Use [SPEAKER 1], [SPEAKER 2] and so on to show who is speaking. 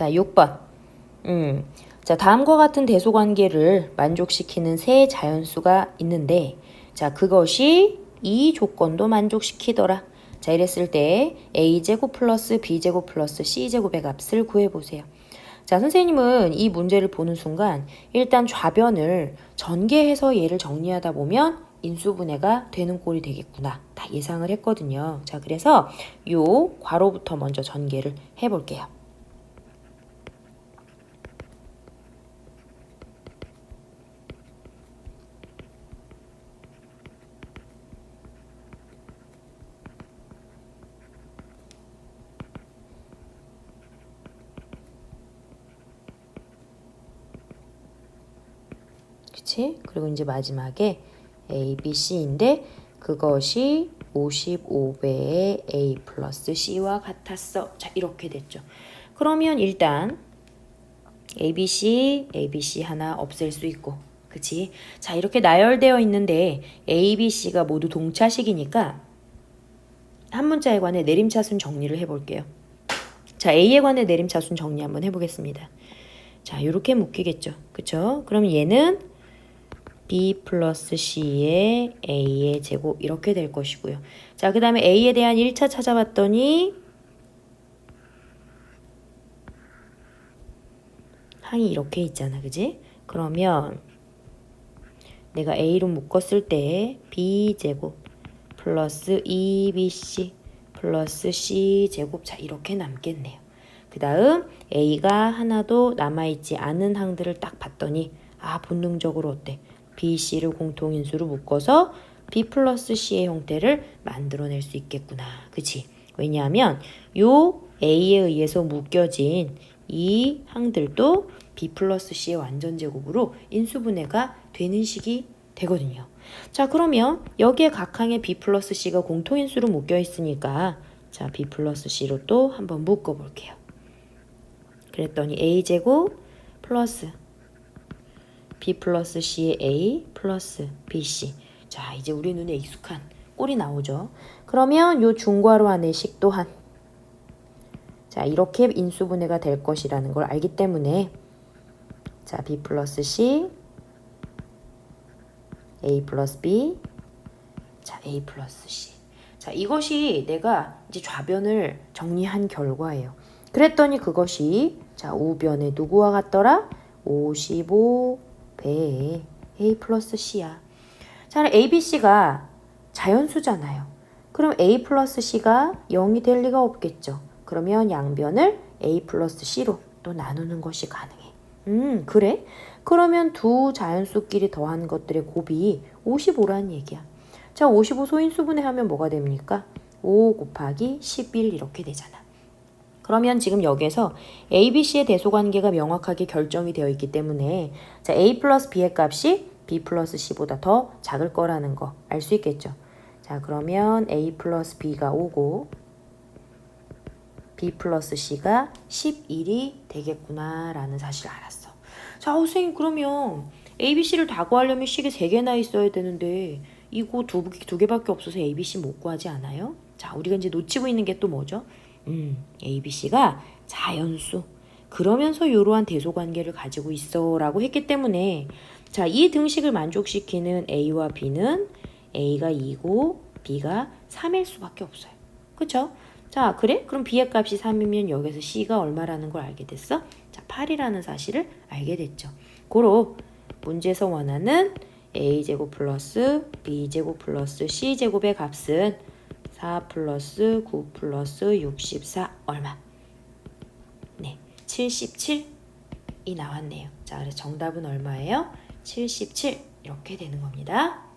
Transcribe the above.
[SPEAKER 1] 자, 6번. 음. 자, 다음과 같은 대소 관계를 만족시키는 세 자연수가 있는데 자, 그것이 이 조건도 만족시키더라. 자, 이랬을 때 a제곱 플러스 b제곱 플러스 c제곱의 값을 구해보세요. 자, 선생님은 이 문제를 보는 순간 일단 좌변을 전개해서 얘를 정리하다 보면 인수분해가 되는 꼴이 되겠구나. 다 예상을 했거든요. 자, 그래서 요 괄호부터 먼저 전개를 해볼게요. 그치? 그리고 이제 마지막에 A, B, C인데 그것이 55배의 A 플러스 C와 같았어. 자, 이렇게 됐죠. 그러면 일단 A, B, C, A, B, C 하나 없앨 수 있고 그치? 자, 이렇게 나열되어 있는데 A, B, C가 모두 동차식이니까 한 문자에 관해 내림차순 정리를 해볼게요. 자, A에 관해 내림차순 정리 한번 해보겠습니다. 자, 이렇게 묶이겠죠. 그쵸? 그럼 얘는 b 플러스 c의 a의 제곱 이렇게 될 것이고요. 자, 그 다음에 a에 대한 1차 찾아봤더니 항이 이렇게 있잖아. 그지? 그러면 내가 a로 묶었을 때 b제곱 플러스 2bc 플러스 c제곱 자 이렇게 남겠네요. 그 다음 a가 하나도 남아있지 않은 항들을 딱 봤더니 아 본능적으로 어때? B, C를 공통인수로 묶어서 B 플러스 C의 형태를 만들어낼 수 있겠구나. 그치? 왜냐하면 요 A에 의해서 묶여진 이 항들도 B 플러스 C의 완전 제곱으로 인수분해가 되는 식이 되거든요. 자, 그러면 여기에 각 항에 B 플러스 C가 공통인수로 묶여 있으니까 자, B 플러스 C로 또 한번 묶어 볼게요. 그랬더니 A제곱 플러스 B 플러스 C의 A 플러스 BC. 자, 이제 우리 눈에 익숙한 꼴이 나오죠. 그러면 요 중괄호 안의 식 또한 자, 이렇게 인수분해가 될 것이라는 걸 알기 때문에 자, B 플러스 C A 플러스 B 자, A 플러스 C 자, 이것이 내가 이제 좌변을 정리한 결과예요. 그랬더니 그것이 자, 우변에 누구와 같더라? 55 배에 A 플러스 C야. 자, A, B, C가 자연수잖아요. 그럼 A 플러스 C가 0이 될 리가 없겠죠. 그러면 양변을 A 플러스 C로 또 나누는 것이 가능해. 음, 그래? 그러면 두 자연수끼리 더한 것들의 곱이 55라는 얘기야. 자, 55 소인수분해 하면 뭐가 됩니까? 5 곱하기 11 이렇게 되잖아. 그러면 지금 여기에서 A, B, C의 대소관계가 명확하게 결정이 되어 있기 때문에 자, A 플러스 B의 값이 B 플러스 C보다 더 작을 거라는 거 알 수 있겠죠. 자, 그러면 A 플러스 B가 5고 B 플러스 C가 11이 되겠구나 라는 사실을 알았어. 자, 선생님 그러면 A, B, C를 다 구하려면 식이 3개나 있어야 되는데 이거 두, 두 개밖에 없어서 A, B, C 못 구하지 않아요? 자, 우리가 이제 놓치고 있는 게 또 뭐죠? 음, A, B, C가 자연수. 그러면서 이러한 대소관계를 가지고 있어 라고 했기 때문에 자, 이 등식을 만족시키는 A와 B는 A가 2고 B가 3일 수밖에 없어요. 그쵸? 자, 그래? 그럼 B의 값이 3이면 여기서 C가 얼마라는 걸 알게 됐어? 자, 8이라는 사실을 알게 됐죠. 고로 문제에서 원하는 A제곱 플러스 B제곱 플러스 C제곱의 값은 4 플러스 9 플러스 64 얼마? 네, 77이 나왔네요. 자, 그래서 정답은 얼마예요? 77 이렇게 되는 겁니다.